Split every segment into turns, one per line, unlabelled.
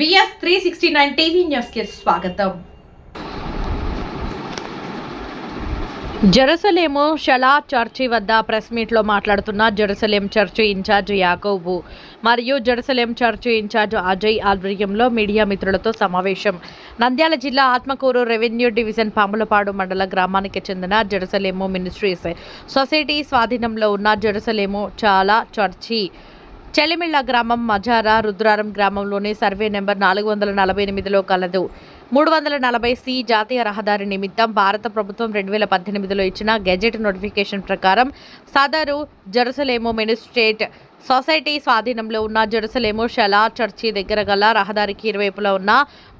VS three sixty nine TV న్యూస్కి స్వాగతం. Jerusalem షలా చర్చి వద్ద ప్రెస్ మీట్లో మాట్లాడుతున్న జెరూసలేం చర్చి ఇన్ఛార్జ్ యాకోబు మరియు జెరూసలేం చర్చి ఇన్ఛార్జ్ అజయ్ ఆధ్వర్యంలో మీడియా మిత్రులతో సమావేశం. నంద్యాల జిల్లా ఆత్మకూరు రెవెన్యూ డివిజన్ పాములపాడు మండల గ్రామానికి చెందిన జెరూసలేము మినిస్ట్రీస్ సొసైటీ స్వాధీనంలో ఉన్న జెరూసలేము చాలా చర్చి చెలిమిళ్ళ గ్రామం మజారా రుద్రారం గ్రామంలోని సర్వే నెంబర్ నాలుగు వందల నలభై ఎనిమిదిలో కలదు. మూడు వందల నలభై సి జాతీయ రహదారి నిమిత్తం భారత ప్రభుత్వం రెండు వేల పద్దెనిమిదిలో ఇచ్చిన గెజెట్ నోటిఫికేషన్ ప్రకారం సదరు జెరూసలేము మినిస్ట్రేట్ సొసైటీ స్వాధీనంలో ఉన్న జెరూసలేము షలా చర్చి దగ్గర గల రహదారికి ఇరువైపులో ఉన్న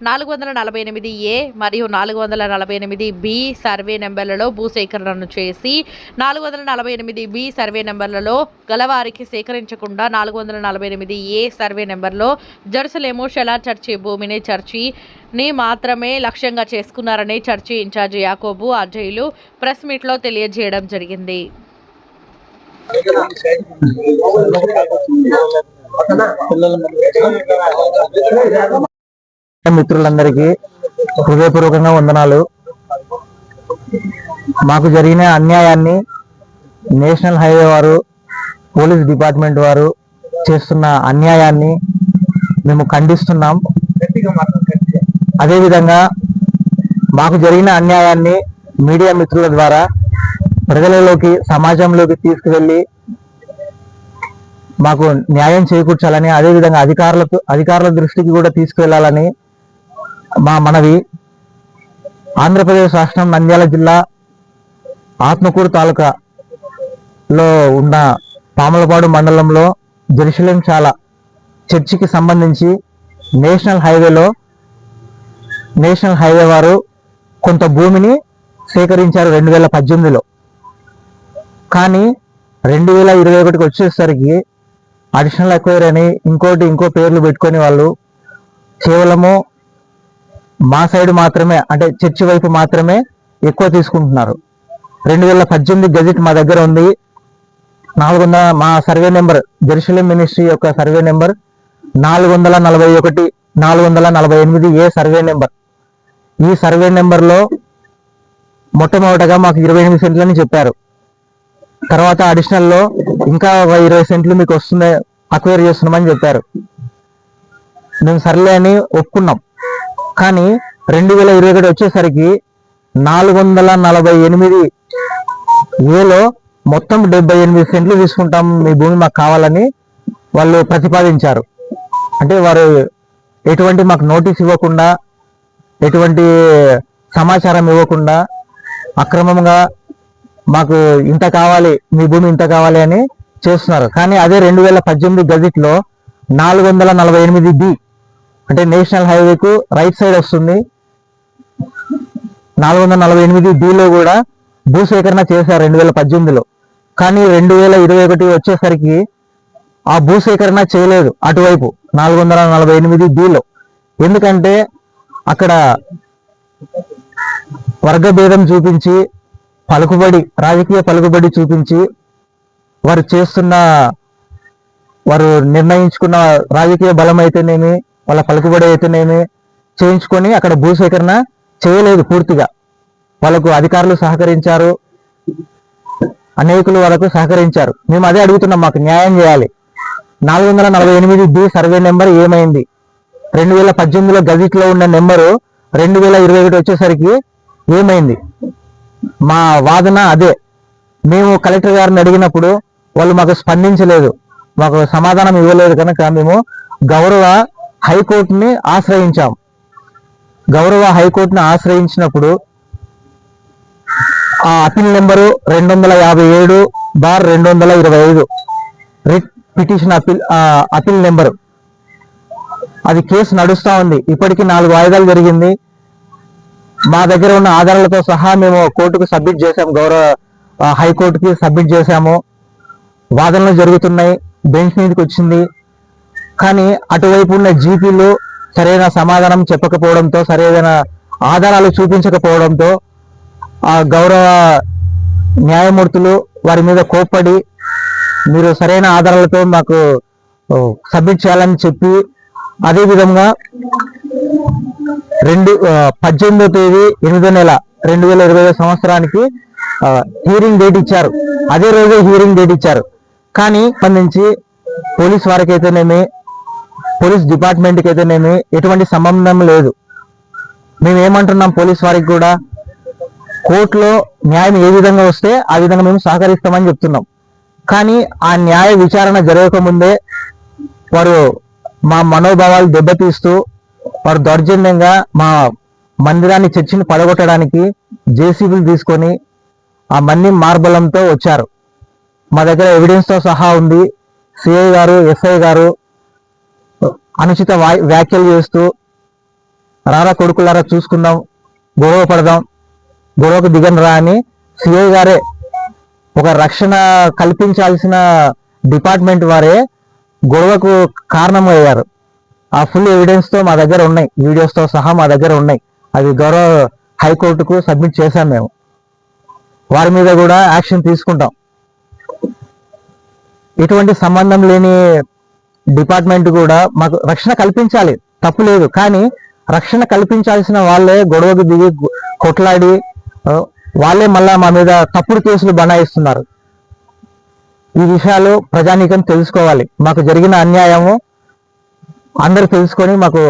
నాలుగు వందల నలభై ఎనిమిది ఏ మరియు నాలుగు వందల నలభై ఎనిమిది బి సర్వే నెంబర్లలో భూసేకరణను చేసి నాలుగు వందల నలభై ఎనిమిది బి సర్వే నెంబర్లలో గలవారికి సేకరించకుండా నాలుగు వందల నలభై ఎనిమిది ఏ సర్వే నెంబర్లో జెరూసలేము షలా చర్చి భూమిని చర్చిని మాత్రమే లక్ష్యంగా చేసుకున్నారని చర్చి ఇన్ఛార్జి యాకోబు అజయ్లు ప్రెస్ మీట్లో తెలియజేయడం జరిగింది.
మిత్రులందరికీ. హృదయపూర్వకంగా వందనాలు. మాకు జరిగిన అన్యాయాన్ని నేషనల్ హైవే వారు పోలీస్ డిపార్ట్మెంట్ వారు చేస్తున్న అన్యాయాన్ని మేము ఖండిస్తున్నాం. అదేవిధంగా మాకు జరిగిన అన్యాయాన్ని మీడియా మిత్రుల ద్వారా ప్రజలలోకి సమాజంలోకి తీసుకువెళ్ళి మాకు న్యాయం చేకూర్చాలని అదేవిధంగా అధికారులకు అధికారుల దృష్టికి కూడా తీసుకువెళ్ళాలని మా మనవి. ఆంధ్రప్రదేశ్ రాష్ట్రం నంద్యాల జిల్లా ఆత్మకూరు తాలూకాలో ఉన్న పాములపాడు మండలంలో జెరూసలేం చాలా చర్చికి సంబంధించి నేషనల్ హైవేలో నేషనల్ హైవే వారు కొంత భూమిని సేకరించారు రెండు వేల పద్దెనిమిదిలో. కానీ రెండు వేల ఇరవై ఒకటికి వచ్చేసరికి అడిషనల్ ఎక్వైర్ అని ఇంకోటి ఇంకో పేర్లు పెట్టుకొని వాళ్ళు కేవలము మా సైడ్ మాత్రమే అంటే చర్చి వైపు మాత్రమే ఎక్కువ తీసుకుంటున్నారు. రెండు వేల పద్దెనిమిది గజెట్ మా దగ్గర ఉంది. నాలుగు వందల మా సర్వే నెంబర్ జెరూసలేం మినిస్ట్రీ యొక్క సర్వే నెంబర్ నాలుగు వందల నలభై ఒకటి నాలుగు వందల నలభై ఎనిమిది ఏ సర్వే నెంబర్ ఈ సర్వే నెంబర్లో మొట్టమొదటగా మాకు ఇరవై ఎనిమిది సెంట్లని చెప్పారు. తర్వాత అడిషనల్లో ఇంకా ఒక ఇరవై సెంట్లు మీకు వస్తుంది అక్వైర్ చేస్తున్నామని చెప్పారు. మేము సర్లే అని ఒప్పుకున్నాం. కానీ రెండు వేల ఇరవై ఒకటి వచ్చేసరికి నాలుగు వందల నలభై ఎనిమిది ఏలో మొత్తం డెబ్బై ఎనిమిది సెంట్లు తీసుకుంటాం మీ భూమి మాకు కావాలని వాళ్ళు ప్రతిపాదించారు. అంటే వారు ఎటువంటి మాకు నోటీస్ ఇవ్వకుండా ఎటువంటి సమాచారం ఇవ్వకుండా అక్రమంగా మాకు ఇంత కావాలి మీ భూమి ఇంత కావాలి అని చేస్తున్నారు. కానీ అదే రెండు వేల పద్దెనిమిది గజెట్లో నాలుగు వందల నలభై ఎనిమిది బి అంటే నేషనల్ హైవేకు రైట్ సైడ్ వస్తుంది. నాలుగు వందల నలభై ఎనిమిది బిలో కూడా భూసేకరణ చేశారు రెండు వేల పద్దెనిమిదిలో. కానీ రెండు వేల ఇరవై ఒకటి వచ్చేసరికి ఆ భూసేకరణ చేయలేదు అటువైపు నాలుగు వందల నలభై ఎనిమిది బిలో. ఎందుకంటే అక్కడ వర్గభేదం చూపించి పలుకుబడి రాజకీయ పలుకుబడి చూపించి వారు చేస్తున్న వారు నిర్ణయించుకున్న రాజకీయ బలం అయితేనేమి వాళ్ళ పలుకుబడి అయితేనేమి చేయించుకొని అక్కడ భూసేకరణ చేయలేదు పూర్తిగా. వాళ్ళకు అధికారులు సహకరించారు. అనేకులు వాళ్ళకు సహకరించారు. మేము అదే అడుగుతున్నాం మాకు న్యాయం చేయాలి. నాలుగు వందల నలభై ఎనిమిది బి సర్వే నెంబర్ ఏమైంది? రెండు వేల పద్దెనిమిదిలో గజిట్లో ఉన్న నెంబరు రెండు వేల ఇరవై ఒకటి వచ్చేసరికి ఏమైంది? మా వాదన అదే. మేము కలెక్టర్ గారిని అడిగినప్పుడు వాళ్ళు మాకు స్పందించలేదు. మాకు సమాధానం ఇవ్వలేదు కనుక మేము గౌరవ హైకోర్టుని ఆశ్రయించాం. గౌరవ హైకోర్టుని ఆశ్రయించినప్పుడు ఆ అపీల్ నెంబరు రెండు వందల యాభై ఏడు బార్ రెండు వందల ఇరవై ఐదు. Writ petition appeal appeal number. అది కేసు నడుస్తూ ఉంది. ఇప్పటికి నాలుగు వాయిదాలు జరిగింది. మా దగ్గర ఉన్న ఆధారాలతో సహా మేము కోర్టుకు సబ్మిట్ చేశాము గౌరవ హైకోర్టుకి సబ్మిట్ చేశాము. వాదనలు జరుగుతున్నాయి బెంచ్ మీదకి వచ్చింది. కానీ అటువైపు ఉన్న జీపీలు సరైన సమాధానం చెప్పకపోవడంతో సరైన ఆధారాలు చూపించకపోవడంతో ఆ గౌరవ న్యాయమూర్తులు వారి మీద కోప్పడి మీరు సరైన ఆధారాలతో మాకు సబ్మిట్ చేయాలని చెప్పి అదే విధంగా రెండు పద్దెనిమిదో తేదీ ఎనిమిదో నెల రెండు వేల ఇరవై సంవత్సరానికి హీరింగ్ డేట్ ఇచ్చారు. అదే రోజు హీరింగ్ డేట్ ఇచ్చారు. కానీ సంబంధించి పోలీస్ వారికి అయితేనేమి పోలీస్ డిపార్ట్మెంట్కి అయితేనేమి ఎటువంటి సంబంధం లేదు. మేము ఏమంటున్నాం పోలీస్ వారికి కూడా కోర్టులో న్యాయం ఏ విధంగా వస్తే ఆ విధంగా మేము సహకరిస్తామని చెప్తున్నాం. కానీ ఆ న్యాయ విచారణ జరగకముందే వారు మా మనోభావాలు దెబ్బతీస్తూ వారు దౌర్జన్యంగా మా మందిరాన్ని చర్చిని పడగొట్టడానికి జేసీబీలు తీసుకొని ఆ మన్ని మార్బలంతో వచ్చారు. మా దగ్గర ఎవిడెన్స్తో సహా ఉంది. సిఐ గారు ఎస్ఐ గారు అనుచిత వ్యాఖ్యలు చేస్తూ రారా కొడుకులారా చూసుకుందాం గొడవ పడదాం గొడవకు దిగను రా అని సిఐ గారే ఒక రక్షణ కల్పించాల్సిన డిపార్ట్మెంట్ వారే గొడవకు కారణమయ్యారు. ఆ ఫుల్ ఎవిడెన్స్తో మా దగ్గర ఉన్నాయి. వీడియోస్తో సహా మా దగ్గర ఉన్నాయి. అవి గౌరవ హైకోర్టుకు సబ్మిట్ చేశాం మేము. వారి మీద కూడా యాక్షన్ తీసుకుంటాం. ఎటువంటి సంబంధం లేని డిపార్ట్మెంట్ కూడా మాకు రక్షణ కల్పించాలి. తప్పు లేదు. కానీ రక్షణ కల్పించాల్సిన వాళ్ళే గొడవకు దిగి కొట్లాడి వాళ్ళే మళ్ళా మా మీద తప్పుడు కేసులు బనాయిస్తున్నారు. ఈ విషయాలు ప్రజానీకం తెలుసుకోవాలి. మాకు జరిగిన అన్యాయము అందరూ తెలుసుకొని మాకు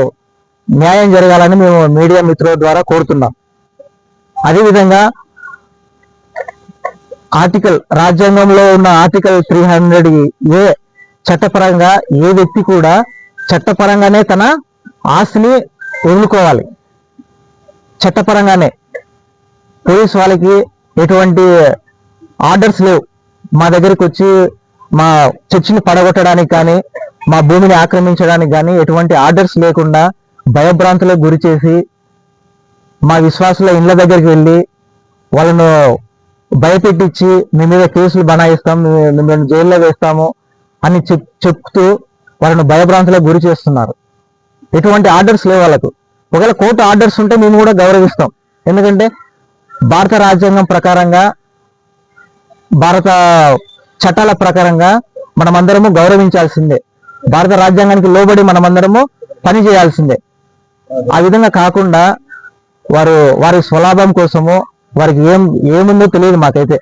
న్యాయం జరగాలని మేము మీడియా మిత్రుల ద్వారా కోరుతున్నాం. అదేవిధంగా ఆర్టికల్ రాజ్యాంగంలో ఉన్న ఆర్టికల్ త్రీ హండ్రెడ్ ఏ చట్టపరంగా ఏ వ్యక్తి కూడా చట్టపరంగానే తన ఆస్తిని వదులుకోవాలి. చట్టపరంగానే. పోలీస్ వాళ్ళకి ఎటువంటి ఆర్డర్స్ లేవు. మా దగ్గరికి వచ్చి మా చర్చిని పడగొట్టడానికి కానీ మా భూమిని ఆక్రమించడానికి కానీ ఎటువంటి ఆర్డర్స్ లేకుండా భయభ్రాంతులకు గురి చేసి మా విశ్వాసుల ఇండ్ల దగ్గరికి వెళ్ళి వాళ్ళను భయపెట్టించి మీ మీద కేసులు బనాయిస్తాం మిమ్మల్ని జైల్లో వేస్తాము అని చెప్ చెప్తూ వాళ్ళను భయభ్రాంతులకు గురి చేస్తున్నారు. ఎటువంటి ఆర్డర్స్ లేవు వాళ్ళకు. ఒకవేళ కోర్టు ఆర్డర్స్ ఉంటే మేము కూడా గౌరవిస్తాం. ఎందుకంటే భారత రాజ్యాంగం ప్రకారంగా భారత చట్టాల ప్రకారంగా మనమందరము గౌరవించాల్సిందే. భారత రాజ్యాంగానికి లోబడి మనమందరము పని చేయాల్సిందే. ఆ విధంగా కాకుండా వారు వారి స్వలాభం కోసము వారికి ఏం ఏముందో తెలియదు మాకైతే.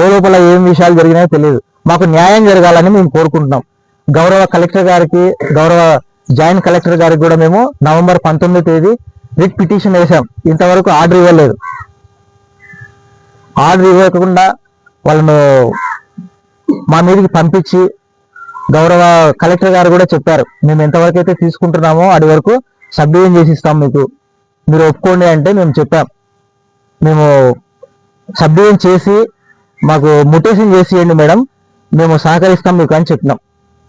లోపల ఏం విషయాలు జరిగినాయో తెలియదు. మాకు న్యాయం జరగాలని మేము కోరుకుంటున్నాం. గౌరవ కలెక్టర్ గారికి గౌరవ జాయింట్ కలెక్టర్ గారికి కూడా మేము నవంబర్ పంతొమ్మిదో తేదీ రిట్ పిటిషన్ వేసాం ఇంతవరకు ఆర్డర్ ఇవ్వలేదు. ఆర్డర్ ఇవ్వకుండా వాళ్ళను మా మీదకి పంపించి గౌరవ కలెక్టర్ గారు కూడా చెప్పారు. మేము ఎంతవరకు అయితే తీసుకుంటున్నామో అది వరకు సబ్డివిజన్ చేసి ఇస్తాం మీకు. మీరు ఒప్పుకోండి అంటే మేము చెప్పాం. మేము సబ్డివిజన్ చేసి మాకు ముటేషన్ చేసి ఇవ్వండి మేడం. మేము సహకరిస్తాం మీకు అని చెప్పినాం.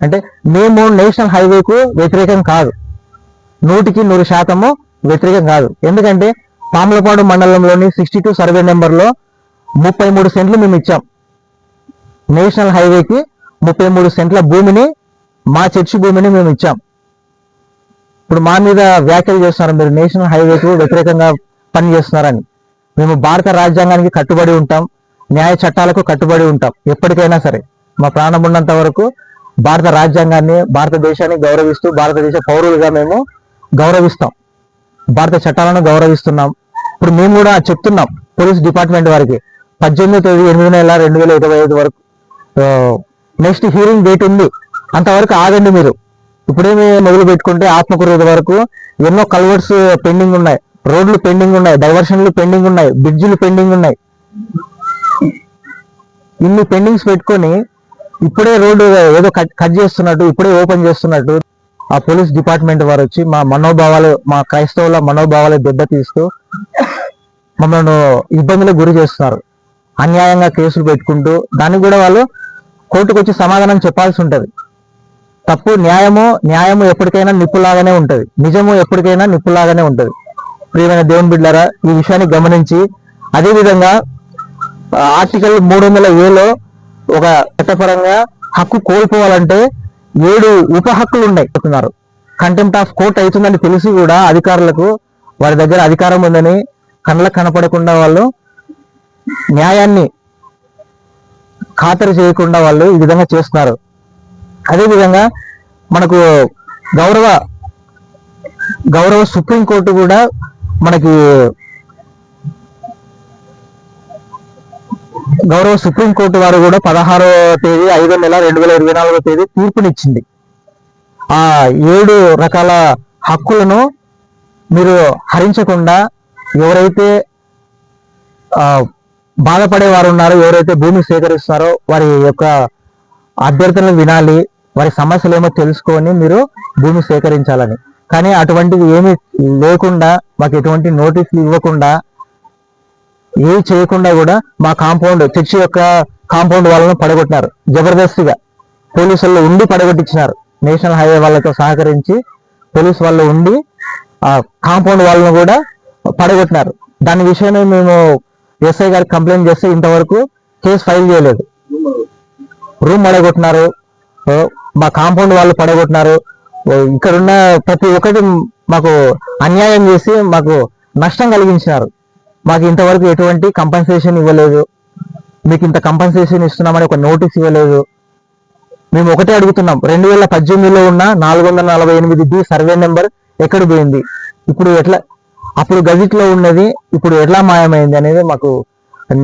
అంటే మేము నేషనల్ హైవేకు వ్యతిరేకం కాదు. నూటికి నూరు శాతము వ్యతిరేకం కాదు. ఎందుకంటే పాములపాడు మండలంలోని సిక్స్టీ టూ సర్వే నెంబర్లో ముప్పై మూడు సెంట్లు మేము ఇచ్చాం. నేషనల్ హైవేకి ముప్పై మూడు సెంట్ల భూమిని మా చర్చి భూమిని మేము ఇచ్చాం. ఇప్పుడు మా మీద వ్యాఖ్యలు చేస్తున్నారు మీరు నేషనల్ హైవేకు వ్యతిరేకంగా పని చేస్తున్నారని. మేము భారత రాజ్యాంగానికి కట్టుబడి ఉంటాం న్యాయ చట్టాలకు కట్టుబడి ఉంటాం ఎప్పటికైనా సరే. మా ప్రాణం ఉన్నంత వరకు భారత రాజ్యాంగాన్ని భారతదేశాన్ని గౌరవిస్తూ భారతదేశ పౌరులుగా మేము గౌరవిస్తాం. భారత చట్టాలను గౌరవిస్తున్నాం. ఇప్పుడు మేము కూడా చెప్తున్నాం పోలీస్ డిపార్ట్మెంట్ వారికి. పద్దెనిమిది తేదీ ఎనిమిది నెల రెండు వేల ఇరవై ఐదు వరకు నెక్స్ట్ హీరింగ్ డేట్ ఉంది. అంతవరకు ఆగండి మీరు. ఇప్పుడేమి మొదలు పెట్టుకుంటే ఆత్మకూరు వరకు ఎన్నో కల్వర్ట్స్ పెండింగ్ ఉన్నాయి. రోడ్లు పెండింగ్ ఉన్నాయి. డైవర్షన్లు పెండింగ్ ఉన్నాయి. బ్రిడ్జిలు పెండింగ్ ఉన్నాయి. ఇన్ని పెండింగ్స్ పెట్టుకొని ఇప్పుడే రోడ్డు ఏదో కట్ కట్ చేస్తున్నట్టు ఇప్పుడే ఓపెన్ చేస్తున్నట్టు ఆ పోలీస్ డిపార్ట్మెంట్ వారు వచ్చి మా మనోభావాలు మా క్రైస్తవుల మనోభావాలు దెబ్బతీస్తూ మమ్మల్ని ఇబ్బందులకు గురి చేస్తున్నారు. అన్యాయంగా కేసులు పెట్టుకుంటూ దానికి కూడా వాళ్ళు కోర్టుకు వచ్చి సమాధానం చెప్పాల్సి ఉంటుంది. తప్పు న్యాయము న్యాయము ఎప్పటికైనా నిప్పులాగానే ఉంటుంది. నిజము ఎప్పటికైనా నిప్పులాగానే ఉంటుంది. ప్రియమైన దేవుని బిడ్డారా ఈ విషయాన్ని గమనించి అదేవిధంగా ఆర్టికల్ మూడు వందల ఏలో ఒక చట్టపరంగా హక్కు కోల్పోవాలంటే ఏడు ఉప హక్కులు ఉన్నాయి చెప్తున్నారు కంటెంప్ట్ ఆఫ్ కోర్ట్ అవుతుందని తెలిసి కూడా అధికారులకు వారి దగ్గర అధికారం ఉందని కళ్ళకు కనపడకుండా వాళ్ళు న్యాయాన్ని ఖాతరు చేయకుండా వాళ్ళు ఈ విధంగా చేస్తున్నారు. అదేవిధంగా మనకు గౌరవ గౌరవ సుప్రీంకోర్టు కూడా మనకి గౌరవ సుప్రీంకోర్టు వారు కూడా పదహారో తేదీ ఐదో నెల రెండు వేల ఇరవై నాలుగో తేదీ తీర్పునిచ్చింది. ఆ ఏడు రకాల హక్కులను మీరు హరించకుండా ఎవరైతే ఆ, బాధపడే వారు ఉన్నారో. ఎవరైతే భూమి సేకరిస్తున్నారో వారి యొక్క అభ్యర్థనలు వినాలి వారి సమస్యలు ఏమో తెలుసుకొని మీరు భూమి సేకరించాలని. కానీ అటువంటివి ఏమి లేకుండా మాకు ఎటువంటి నోటీసులు ఇవ్వకుండా ఏమి చేయకుండా కూడా మా కాంపౌండ్ చర్చి యొక్క కాంపౌండ్ వాళ్ళను పడగొట్టినారు. జబర్దస్తిగా. పోలీసుల్లో ఉండి పడగొట్టించినారు. నేషనల్ హైవే వాళ్ళతో సహకరించి పోలీసు వాళ్ళు ఉండి ఆ కాంపౌండ్ వాళ్ళను కూడా పడగొట్టినారు. దాని విషయమే మేము ఎస్ఐ గారికి కంప్లైంట్ చేస్తే ఇంతవరకు కేసు ఫైల్ చేయలేదు. రూమ్ పడగొట్టినారు. మా కాంపౌండ్ వాళ్ళు పడగొట్టినారు. ఇక్కడున్న ప్రతి ఒక్కటి మాకు అన్యాయం చేసి మాకు నష్టం కలిగించినారు. మాకు ఇంతవరకు ఎటువంటి కంపన్సేషన్ ఇవ్వలేదు. మీకు ఇంత కంపన్సేషన్ ఇస్తున్నామని ఒక నోటీస్ ఇవ్వలేదు. మేము ఒకటే అడుగుతున్నాం. రెండు వేల పద్దెనిమిదిలో ఉన్న నాలుగు వందల నలభై ఎనిమిది బి సర్వే నెంబర్ ఎక్కడ పోయింది? ఇప్పుడు ఎట్లా అప్పుడు గజెట్లో ఉన్నది ఇప్పుడు ఎట్లా మాయమైంది అనేది మాకు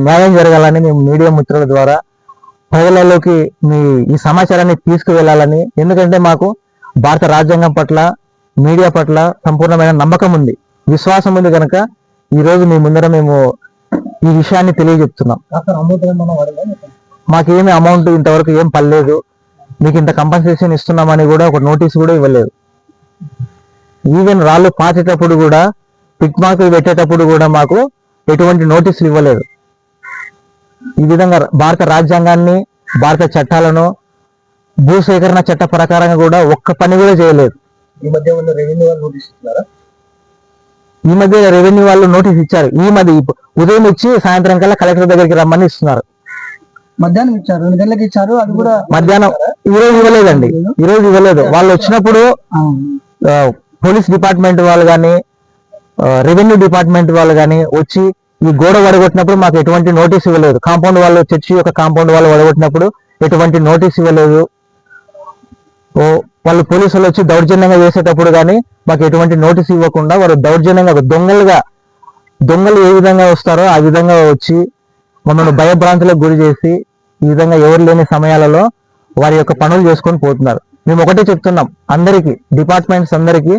న్యాయం జరగాలని మేము మీడియా మిత్రుల ద్వారా ప్రజలలోకి మీ ఈ సమాచారాన్ని తీసుకువెళ్ళాలని. ఎందుకంటే మాకు భారత రాజ్యాంగం పట్ల మీడియా పట్ల సంపూర్ణమైన నమ్మకం ఉంది విశ్వాసం ఉంది కనుక ఈ రోజు మీ ముందర మేము ఈ విషయాన్ని తెలియజెప్తున్నాం. మాకేమి అమౌంట్ ఇంతవరకు ఏం పర్లేదు మీకు ఇంత కంపన్సేషన్ ఇస్తున్నామని కూడా ఒక నోటీస్ కూడా ఇవ్వలేదు. ఈవెన్ రాళ్ళు పాచేటప్పుడు కూడా పిక్ మార్కులు పెట్టేటప్పుడు కూడా మాకు ఎటువంటి నోటీసులు ఇవ్వలేదు. ఈ విధంగా భారత రాజ్యాంగాన్ని భారత చట్టాలను భూసేకరణ చట్ట ప్రకారంగా కూడా ఒక్క పని కూడా చేయలేదు.
ఈ మధ్య రెవెన్యూ వాళ్ళు నోటీస్ ఇస్తున్నారా
ఈ మధ్య రెవెన్యూ వాళ్ళు నోటీస్ ఇచ్చారు. ఈ మధ్య ఉదయం ఇచ్చి సాయంత్రం కల్లా కలెక్టర్ దగ్గరికి రమ్మని ఇస్తున్నారు.
మధ్యాహ్నం ఇచ్చారు. రెండు గంటలకు ఇచ్చారు. అది కూడా
మధ్యాహ్నం ఈ రోజు ఇవ్వలేదండి. ఈ రోజు ఇవ్వలేదు. వాళ్ళు వచ్చినప్పుడు పోలీస్ డిపార్ట్మెంట్ వాళ్ళు కానీ రెవెన్యూ డిపార్ట్మెంట్ వాళ్ళు కానీ వచ్చి ఈ గోడ వడగొట్టినప్పుడు మాకు ఎటువంటి నోటీస్ ఇవ్వలేదు. కాంపౌండ్ వాళ్ళు చర్చి యొక్క కాంపౌండ్ వాళ్ళు వడగొట్టినప్పుడు ఎటువంటి నోటీస్ ఇవ్వలేదు. వాళ్ళు పోలీసులు వచ్చి దౌర్జన్యంగా చేసేటప్పుడు కానీ మాకు ఎటువంటి నోటీస్ ఇవ్వకుండా వారు దౌర్జన్యంగా దొంగలుగా దొంగలు ఏ విధంగా వస్తారో ఆ విధంగా వచ్చి మమ్మల్ని భయభ్రాంతులకు గురి చేసి ఈ విధంగా ఎవరు లేని సమయాలలో వారి యొక్క పనులు చేసుకొని పోతున్నారు. మేము ఒకటే చెప్తున్నాం. అందరికీ డిపార్ట్మెంట్స్ అందరికీ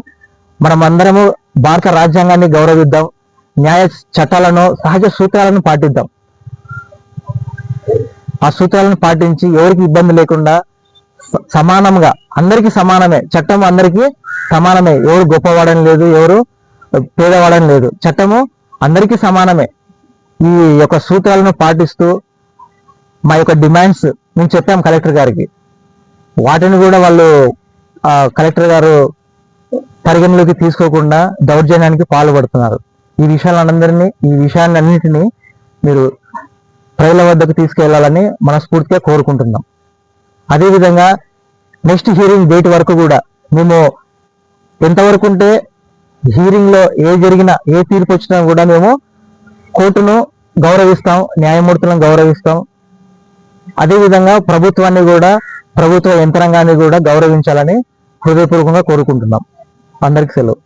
మనం అందరము భారత రాజ్యాంగాన్ని గౌరవిద్దాం. న్యాయ చట్టాలను సహజ సూత్రాలను పాటిద్దాం. ఆ సూత్రాలను పాటించి ఎవరికి ఇబ్బంది లేకుండా సమానంగా అందరికీ సమానమే చట్టం అందరికీ సమానమే. ఎవరు గొప్పవాడని లేదు ఎవరు పేదవాడని లేదు. చట్టము అందరికీ సమానమే. ఈ యొక్క సూత్రాలను పాటిస్తూ మా యొక్క డిమాండ్స్ మేము చెప్పాం కలెక్టర్ గారికి. వాటిని కూడా వాళ్ళు కలెక్టర్ గారు పరిగణలోకి తీసుకోకుండా దౌర్జన్యానికి పాల్పడుతున్నారు. ఈ విషయాలందరినీ ఈ విషయాన్ని అన్నింటినీ మీరు ప్రజల వద్దకు తీసుకెళ్ళాలని మనస్ఫూర్తిగా కోరుకుంటున్నాం. అదేవిధంగా నెక్స్ట్ హీరింగ్ డేట్ వరకు కూడా మేము ఎంతవరకు ఉంటే హీరింగ్లో ఏ జరిగినా ఏ తీర్పు వచ్చినా కూడా మేము కోర్టును గౌరవిస్తాం న్యాయమూర్తులను గౌరవిస్తాం. అదేవిధంగా ప్రభుత్వాన్ని కూడా ప్రభుత్వ యంత్రాంగాన్ని కూడా గౌరవించాలని హృదయపూర్వకంగా కోరుకుంటున్నాం. అందరికి సెలవు.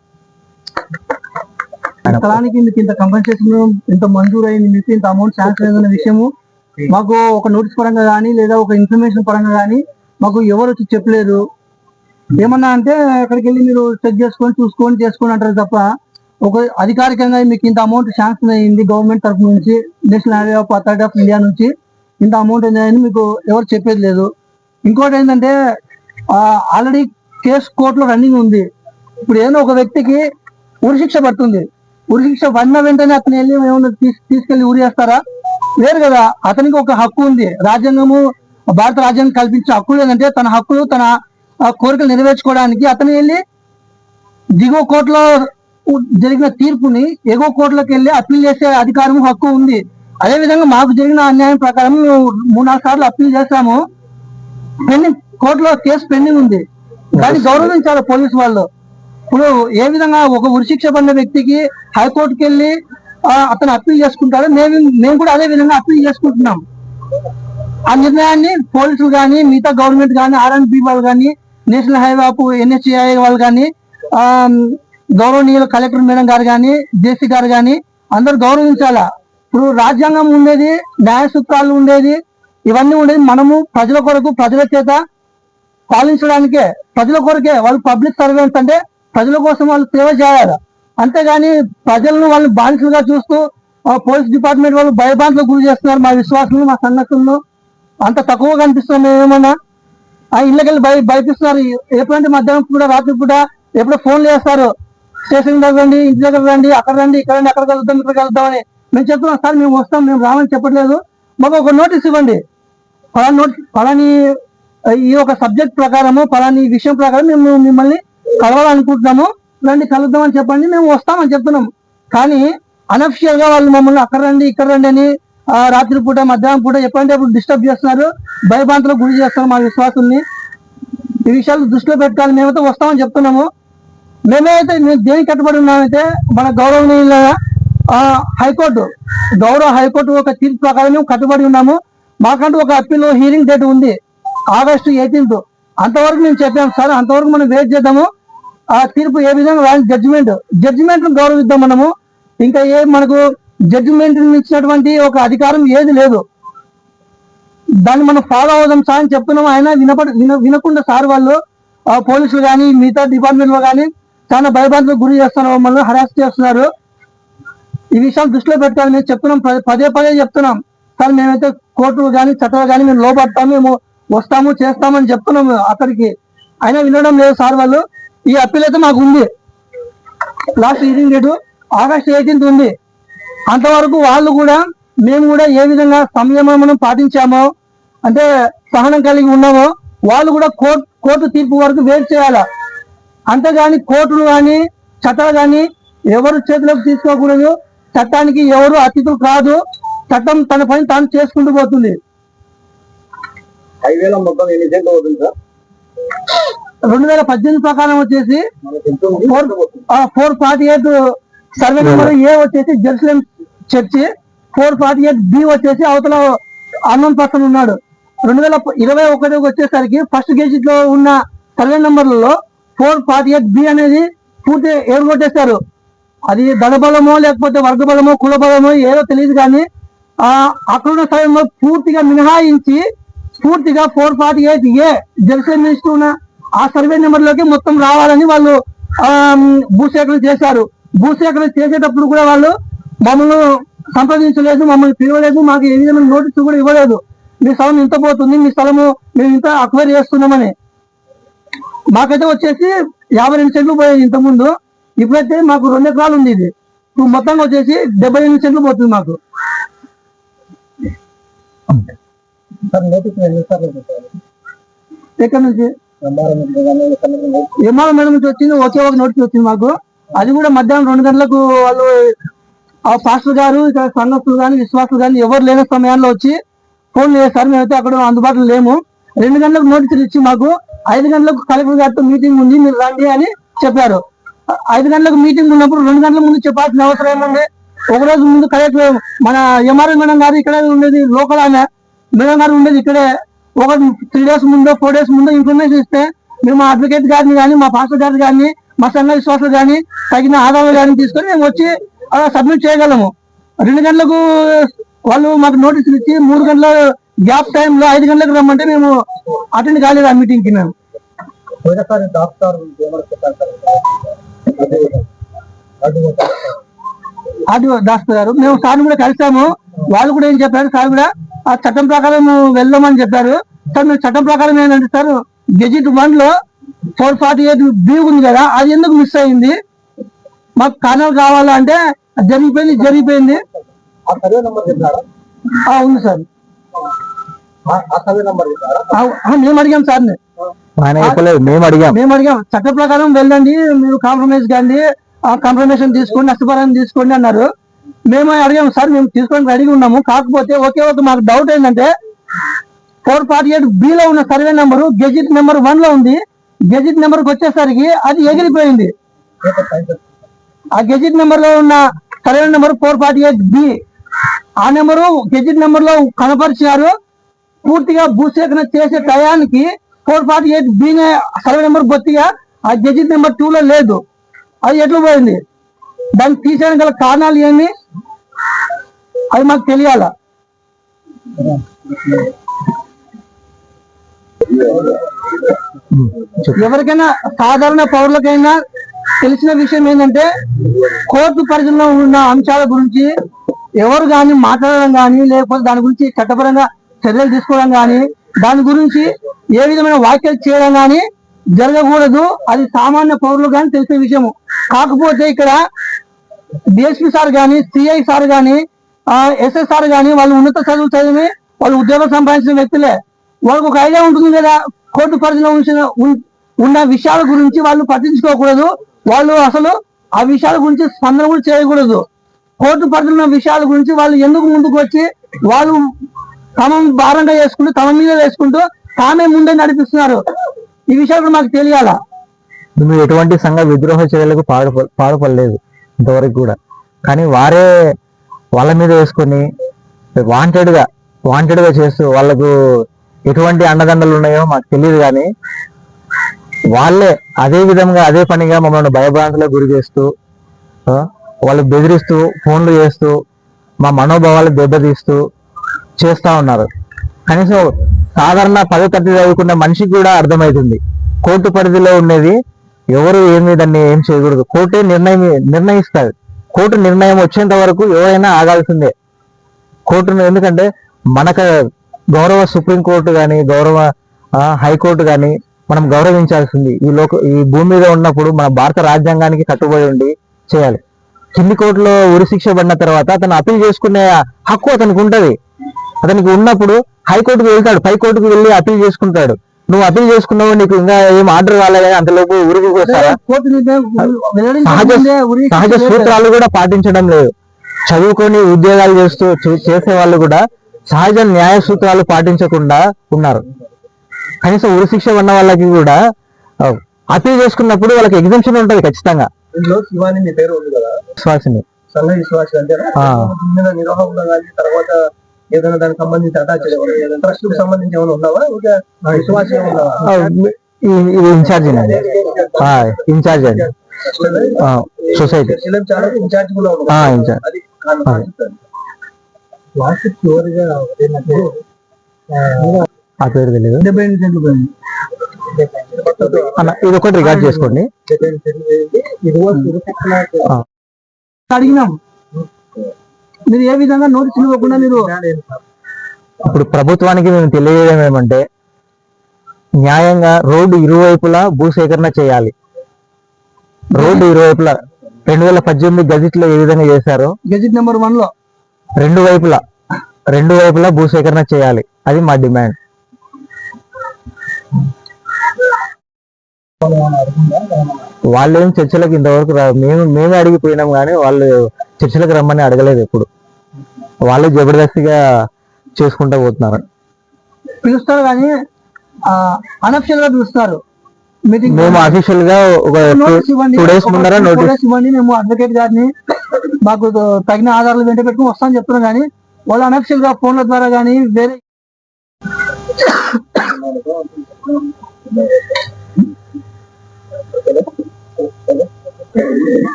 స్థలానికి మీకు ఇంత కంపెన్సేషన్ ఇంత మంజూరు అయింది మీకు ఇంత అమౌంట్ శాంక్షన్ అయిందన్న విషయము మాకు ఒక నోటీస్ పరంగా కానీ లేదా ఒక ఇన్ఫర్మేషన్ పరంగా కానీ మాకు ఎవరు వచ్చి చెప్పలేదు. ఏమన్నా అంటే అక్కడికి వెళ్ళి మీరు చెక్ చేసుకొని చూసుకొని చేసుకొని అంటారు తప్ప ఒక అధికారికంగా మీకు ఇంత అమౌంట్ శాంక్షన్ అయింది గవర్నమెంట్ తరఫు నుంచి national highway of authority of India నుంచి ఇంత అమౌంట్ అని మీకు ఎవరు చెప్పేది లేదు. ఇంకోటి ఏంటంటే ఆల్రెడీ కేసు కోర్టులో రన్నింగ్ ఉంది. ఇప్పుడు ఏదో ఒక వ్యక్తికి ఉరిశిక్ష పడుతుంది. ఉరిశిక్ష పడిన వెంటనే అతను వెళ్ళి ఏమన్నా తీసుకెళ్ళి ఉరి లేరు కదా అతనికి ఒక హక్కు ఉంది. రాజ్యాంగము భారత రాజ్యాంగం కల్పించిన హక్కులు ఏంటంటే తన హక్కులు తన కోరికలు నెరవేర్చుకోవడానికి అతను వెళ్ళి దిగువ కోర్టులో జరిగిన తీర్పుని ఎగువ కోర్టులోకి వెళ్ళి అప్పీల్ చేసే అధికారం హక్కు ఉంది. అదే విధంగా మాకు జరిగిన అన్యాయం ప్రకారం మేము మూడు నాలుగు సార్లు అప్పీల్ చేశాము పెండింగ్ కోర్టులో కేసు పెండింగ్ ఉంది. దాన్ని గౌరవించాలి పోలీసు వాళ్ళు. ఇప్పుడు ఏ విధంగా ఒక ఉరిశిక్ష పడిన వ్యక్తికి హైకోర్టుకి వెళ్ళి అతను అప్పీల్ చేసుకుంటాడు మేము మేము కూడా అదే విధంగా అప్పీల్ చేసుకుంటున్నాం. ఆ నిర్ణయాన్ని పోలీసులు కానీ మిగతా గవర్నమెంట్ కానీ ఆర్ఎన్బి వాళ్ళు కానీ నేషనల్ హైవే ఎన్హెచ్ఐ వాళ్ళు కానీ గౌరవనీయుల కలెక్టర్ మేడం గారు కానీ జేసీ గారు కానీ అందరూ గౌరవించాలా? ఇప్పుడు రాజ్యాంగం ఉండేది న్యాయ సూత్రాలు ఉండేది ఇవన్నీ ఉండేది మనము ప్రజల కొరకు ప్రజల చేత పాలించడానికే ప్రజల కొరకే వాళ్ళు పబ్లిక్ సర్వెంట్స్ అంటే ప్రజల కోసం వాళ్ళు సేవ చేయాలి? అంతేగాని ప్రజలను వాళ్ళు బానిసలుగా చూస్తూ పోలీస్ డిపార్ట్మెంట్ వాళ్ళు భయభ్రాంతులకు గురి చేస్తున్నారు మా విశ్వాసులను మా సన్నతులను అంత తక్కువ కనిపిస్తున్నాం ఏమన్నా ఆ ఇళ్ళకెళ్ళి భయ భయపిస్తున్నారు. ఎప్పుడంటే మధ్యాహ్నం పూట రాత్రి పూట ఎప్పుడో ఫోన్లు చేస్తారు. స్టేషన్ దగ్గర రండి ఇంటి దగ్గర రండి అక్కడ రండి ఇక్కడ రండి అక్కడ కలుద్దాం ఇక్కడ కలుద్దాం అని. మేము చెప్తున్నాం సార్ మేము వస్తాం మేము రామని చెప్పట్లేదు. మాకు ఒక నోటీస్ ఇవ్వండి. పలాని నోటీస్ పలాని ఈ ఒక సబ్జెక్ట్ ప్రకారము పలాని విషయం ప్రకారం మేము మిమ్మల్ని కలవాలనుకుంటున్నాము. రండి కలుద్దామని చెప్పండి. మేము వస్తామని చెప్తున్నాం. కానీ అనఫిషియల్గా వాళ్ళు మమ్మల్ని అక్కడ రండి ఇక్కడ రండి అని రాత్రి పూట మధ్యాహ్నం పూట ఎప్పుడంటే అప్పుడు డిస్టర్బ్ చేస్తున్నారు? భయభ్రాంతులకు గురి చేస్తున్నారు మా విశ్వాసుల్ని. ఈ విషయాలు దృష్టిలో పెట్టాలి మేమైతే వస్తామని చెప్తున్నాము. మేమైతే మేము దేనికి కట్టుబడి ఉన్నామైతే మన గౌరవనీయుల హైకోర్టు గౌరవ హైకోర్టు ఒక తీర్పు ప్రకారం మేము కట్టుబడి ఉన్నాము. మాకంటూ ఒక అప్పీల్ హీరింగ్ డేట్ ఉంది. August eighteenth. అంతవరకు మేము చెప్పాము సార్ అంతవరకు మనం వెయిట్ చేద్దాము. ఆ తీర్పు ఏ విధంగా జడ్జిమెంట్ జడ్జిమెంట్ గౌరవిద్దాం మనము. ఇంకా ఏ మనకు జడ్జిమెంట్ ఇచ్చినటువంటి ఒక అధికారం ఏది లేదు. దాన్ని మనం ఫాలో అవుదాం సార్ అని చెప్తున్నాం. ఆయన వినపడ విన వినకుండా సార్ వాళ్ళు పోలీసులు కానీ మిగతా డిపార్ట్మెంట్లో కానీ చాలా భయభ్రాంతులకు గురి చేస్తున్నారు మమ్మల్ని హరాస్ చేస్తున్నారు. ఈ విషయాలు దృష్టిలో పెట్టాలి మేము చెప్తున్నాం. పదే- పదే పదే చెప్తున్నాం. సార్ మేమైతే కోర్టులు కానీ చట్టాలు కానీ మేము లోపడతాము మేము వస్తాము చేస్తామని చెప్తున్నాము అక్కడికి. అయినా వినడం లేదు సార్ వాళ్ళు. ఈ అప్పీల్ అయితే మాకు ఉంది. Last hearing date August eighteenth ఉంది. అంతవరకు వాళ్ళు కూడా మేము కూడా ఏ విధంగా సంయమనం పాటించామో అంటే సహనం కలిగి ఉన్నామో వాళ్ళు కూడా కోర్టు కోర్టు తీర్పు వరకు వెయిట్ చేయాలా? అంతేగాని కోర్టులు కానీ చట్టాలు కానీ ఎవరు చేతిలోకి తీసుకోకూడదు. చట్టానికి ఎవరు అతిథులు కాదు. చట్టం తన పని తాను చేసుకుంటూ పోతుంది.
హైవేల మొత్తం ఎన్ని సెంట్లు అవుతుంది సార్?
రెండు వేల పద్దెనిమిది ప్రకారం వచ్చేసి? Four four forty eight survey number A వచ్చేసి Jerusalem church four forty eight B వచ్చేసి అవతల అన్నోన్ పర్సన్ ఉన్నాడు. రెండు వేల ఇరవై ఒకటి వచ్చేసరికి ఫస్ట్ గేజిట్లో ఉన్న సర్వే నెంబర్లలో ఫోర్ ఫార్టీ ఎయిట్ బి అనేది పూర్తి ఏర్గొట్టేశారు అది ధనబలమో లేకపోతే వర్గబలమో కులబలమో ఏదో తెలియదు కానీ ఆ అక్కడ ఉన్న స్థలంలో పూర్తిగా మినహాయించి పూర్తిగా four forty eight A Jerusalem minister ఉన్న ఆ సర్వే నెంబర్లోకి మొత్తం రావాలని వాళ్ళు భూసేకరణ చేశారు. భూసేకరణ చేసేటప్పుడు కూడా వాళ్ళు మమ్మల్ని సంప్రదించలేదు మమ్మల్ని పిలవలేదు మాకు ఏ విధమైన నోటీసు కూడా ఇవ్వలేదు. మీ స్థలం ఇంత పోతుంది మీ స్థలము మేము ఇంత అక్వైర్ చేస్తున్నామని. మాకైతే వచ్చేసి యాభై రెండు సెంట్లు పోయేది ఇంతకుముందు. ఇప్పుడైతే మాకు రెండు ఎకరాలు ఉంది ఇది. మొత్తంగా వచ్చేసి డెబ్బై ఎనిమిది సెంట్లు పోతుంది మాకు.
సార్ నోటీస్ ఎన్నిసార్లు పెట్టారు?
ఎక్కడి నుంచి? ఎంఆర్ మేడం నుంచి వచ్చింది ఒకే ఒక నోటీస్ వచ్చింది మాకు. అది కూడా మధ్యాహ్నం రెండు గంటలకు వాళ్ళు ఆ పాస్టర్ గారు ఇక్కడ సన్నస్తులు కానీ విశ్వాసులు కానీ ఎవరు లేని సమయాల్లో వచ్చి ఫోన్ చేస్తారు మేమైతే అక్కడ అందుబాటులో లేము. రెండు గంటలకు నోటీసులు ఇచ్చి మాకు ఐదు గంటలకు కలెక్టర్ గారితో మీటింగ్ ఉంది మీరు రండి అని చెప్పారు. ఐదు గంటలకు మీటింగ్ ఉన్నప్పుడు రెండు గంటల ముందు చెప్పాల్సిన అవసరం ఏముంది? ఒక రోజు ముందు కలెక్టర్ మన ఎంఆర్ఎం మేడం గారు ఇక్కడే ఉండేది లోకల్ ఆమె. మేడం గారు ఉండేది ఇక్కడే. ఒక త్రీ డేస్ ముందో ఫోర్ డేస్ ముందో ఇన్ఫర్మేషన్ ఇస్తే మేము మా అడ్వకేట్ గారిని కానీ మా పాస్టర్ గారిని కానీ మా సన్న విశ్వాసాలు కానీ తగిన ఆధారాలు కానీ తీసుకొని మేము వచ్చి సబ్మిట్ చేయగలము. రెండు గంటలకు వాళ్ళు మాకు నోటీసులు ఇచ్చి మూడు గంటల గ్యాప్ టైంలో ఐదు గంటలకు రమ్మంటే మేము అటెండ్ కాలేదు ఆ మీటింగ్కి మేము.
డాక్టర్
ఆర్డీఓ దాస్ గారు. మేము సార్ని కూడా కలిసాము. వాళ్ళు కూడా ఏం చెప్పారు? సార్ కూడా ఆ చట్టం ప్రకారం వెళ్దామని చెప్పారు. సార్ మీరు చట్టం ప్రకారం ఏంటంటే సార్ గెజిట్ వన్లో ఫోర్ ఫార్టీ ఎయిట్ బి ఉంది కదా అది ఎందుకు మిస్ అయింది? మాకు కారణాలు కావాలంటే అది జరిగిపోయింది జరిగిపోయింది.
ఆ సర్వే నెంబర్ చెప్పారా?
ఆ, ఉంది సార్. మేము అడిగాం సార్ని.
చెప్పలేదు మేము అడిగాం.
మేము అడిగాం చట్ట ప్రకారం వెళ్ళండి మీరు కాంప్రమైజ్ కానీ ఆ కన్ఫర్మేషన్ తీసుకోండి నష్టపరం తీసుకోండి అన్నారు. మేము అడిగాం సార్ మేము తీసుకోవడానికి రెడీగా ఉన్నాము. కాకపోతే ఒకే ఒక మాకు డౌట్ ఏంటంటే ఫోర్ ఫార్టీ ఎయిట్ బి లో ఉన్న సర్వే నెంబర్ గెజిట్ నెంబర్ వన్లో ఉంది. గెజిట్ నెంబర్ వచ్చేసరికి అది ఎగిరిపోయింది. ఆ గెజిట్ నెంబర్లో ఉన్న survey number four forty eight B ఆ నెంబరు గెజిట్ నెంబర్లో కనపరిచారు పూర్తిగా భూసేకరణ చేసే టయానికి four forty eight B survey number బొత్తిగా ఆ గెజిట్ నెంబర్ టూ లో లేదు. అది ఎట్లా పోయింది? దాన్ని తీసేయడం గల కారణాలు ఏమి? అది మాకు తెలియాల. ఎవరికైనా సాధారణ పౌరులకైనా తెలిసిన విషయం ఏంటంటే కోర్టు పరిధిలో ఉన్న అంశాల గురించి ఎవరు కానీ మాట్లాడడం కానీ లేకపోతే దాని గురించి చట్టపరంగా చర్యలు తీసుకోవడం కానీ దాని గురించి ఏ విధమైన వ్యాఖ్యలు చేయడం కానీ జరగకూడదు. అది సామాన్య పౌరులు కానీ తెలిసే విషయము. కాకపోతే ఇక్కడ డిఎస్పీ సార్ కానీ సిఐ సార్ కానీ ఎస్ఎస్ సార్ కానీ వాళ్ళు ఉన్నత చదువులు చదివి వాళ్ళు ఉద్యోగం సంపాదించిన వ్యక్తులే. వాళ్ళకు ఒక ఐడియా ఉంటుంది కదా కోర్టు పరిధిలో ఉంచిన ఉన్న విషయాల గురించి వాళ్ళు పట్టించుకోకూడదు. వాళ్ళు అసలు ఆ విషయాల గురించి స్పందన కూడా చేయకూడదు. కోర్టు పరిధిలో ఉన్న విషయాల గురించి వాళ్ళు ఎందుకు ముందుకు వచ్చి వాళ్ళు తమ భారంగా వేసుకుంటూ తమ మీద వేసుకుంటూ తామే ముందే నడిపిస్తున్నారు. ఈ విషయాలు కూడా మాకు తెలియాలా?
మీరు ఎటువంటి సంఘ విద్రోహ చర్యలకు పాడు పాడుపడలేదు ఇంతవరకు కూడా. కానీ వారే వాళ్ళ మీద వేసుకొని వాంటెడ్గా వాంటెడ్గా చేస్తూ వాళ్ళకు ఎటువంటి అండదండలు ఉన్నాయో మాకు తెలియదు కానీ వాళ్ళే అదే విధంగా అదే పనిగా మమ్మల్ని భయభ్రాంతులకు గురి చేస్తూ వాళ్ళు బెదిరిస్తూ ఫోన్లు చేస్తూ మా మనోభావాలు దెబ్బతీస్తూ చేస్తూ ఉన్నారు. కనీసం సాధారణ పదో తరగతి చదువుకున్న మనిషికి కూడా అర్థమవుతుంది కోర్టు పరిధిలో ఉండేది ఎవరు ఏమి దాన్ని ఏం చేయకూడదు. కోర్టే నిర్ణయం నిర్ణయిస్తారు కోర్టు నిర్ణయం వచ్చేంత వరకు ఎవరైనా ఆగాల్సిందే. కోర్టును ఎందుకంటే మనకు గౌరవ సుప్రీం కోర్టు కానీ గౌరవ హైకోర్టు కానీ మనం గౌరవించాల్సింది. ఈ లోక ఈ భూమి మీద ఉన్నప్పుడు మన భారత రాజ్యాంగానికి కట్టుబడి ఉండి చేయాలి. కింది కోర్టులో ఉరిశిక్ష పడిన తర్వాత అతను అప్పీల్ చేసుకునే హక్కు అతనికి ఉంటది. అతనికి ఉన్నప్పుడు హైకోర్టుకు వెళ్తాడు. పై కోర్టుకు వెళ్ళి అప్పీల్ చేసుకుంటాడు. నువ్వు అప్పీల్ చేసుకున్నావు నీకు ఇంకా ఏం ఆర్డర్ రాలేదు అంతలోపు ఊరికి
వెల్లడించక
సహజ సూత్రాలు కూడా పాటించడం లేదు. చదువుకొని ఉద్యోగాలు చేస్తూ చేసే వాళ్ళు కూడా సహజ న్యాయ సూత్రాలు పాటించకుండా ఉన్నారు. కనీసం ఉరిశిక్ష ఉన్న వాళ్ళకి కూడా అప్పీల్ చేసుకున్నప్పుడు వాళ్ళకి ఎగ్జామ్షన్ ఉంటది ఖచ్చితంగా.
శివాని పేరు ఉంది కదా?
విశ్వాసిని
సల్ల విశ్వాసి అంటే తర్వాత ఏదైనా దానికి సంబంధించి అటాచ్ ట్రస్ట్కు సంబంధించి ఏమైనా ఉన్నావా? ఓకే విశ్వాసం
ఇన్ఛార్జ్ అండి. ఇన్ఛార్జ్ అండి. సొసైటీ
ఇన్ఛార్జ్ కూడా
ఇన్ఛార్జ్.
లాస్ట్ చివరిగా
ఆ పేరు తెలియదు. ఇది ఒకటి రికార్డ్ చేసుకోండి.
అడిగినాం. మీరు ఏ విధంగా నోటీసులు ఇవ్వకుండా మీరు
ఇప్పుడు ప్రభుత్వానికి మేము తెలియజేయడం ఏమంటే న్యాయంగా రోడ్డు ఇరువైపులా భూసేకరణ చేయాలి. రోడ్డు ఇరువైపులా. రెండు వేల పద్దెనిమిది గజెట్లో ఏ విధంగా చేశారో
గెజిట్ నెంబర్ వన్లో.
రెండు వైపులా. రెండు వైపులా భూసేకరణ చేయాలి. అది మా డిమాండ్. వాళ్ళు ఏం చర్చలకు ఇంతవరకు రా మేము మేమే అడిగిపోయినాం కానీ వాళ్ళు చర్చలకు రమ్మని అడగలేదు ఎప్పుడు. వాళ్ళు జబర్దస్తిగా చేసుకుంటూ పోతున్నారు.
పిలుస్తారు కానీ అనఫిషియల్గా పిలుస్తారు.
మేము అఫీషియల్గా ఒక టూ డేస్ ముందర నోటీస్
ఇవ్వండి మేము అడ్వకేట్ గారిని మాకు తగిన ఆధారాలు వెంట పెట్టుకుని వస్తామని చెప్తున్నాం కానీ వాళ్ళు అనఫిషియల్గా ఫోన్ల ద్వారా కానీ వేరే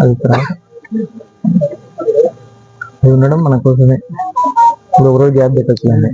అది అది ఉండడం మన కోసమే. ఇప్పుడు ఒకరోజు గ్యాప్ పెట్టచ్చులేండి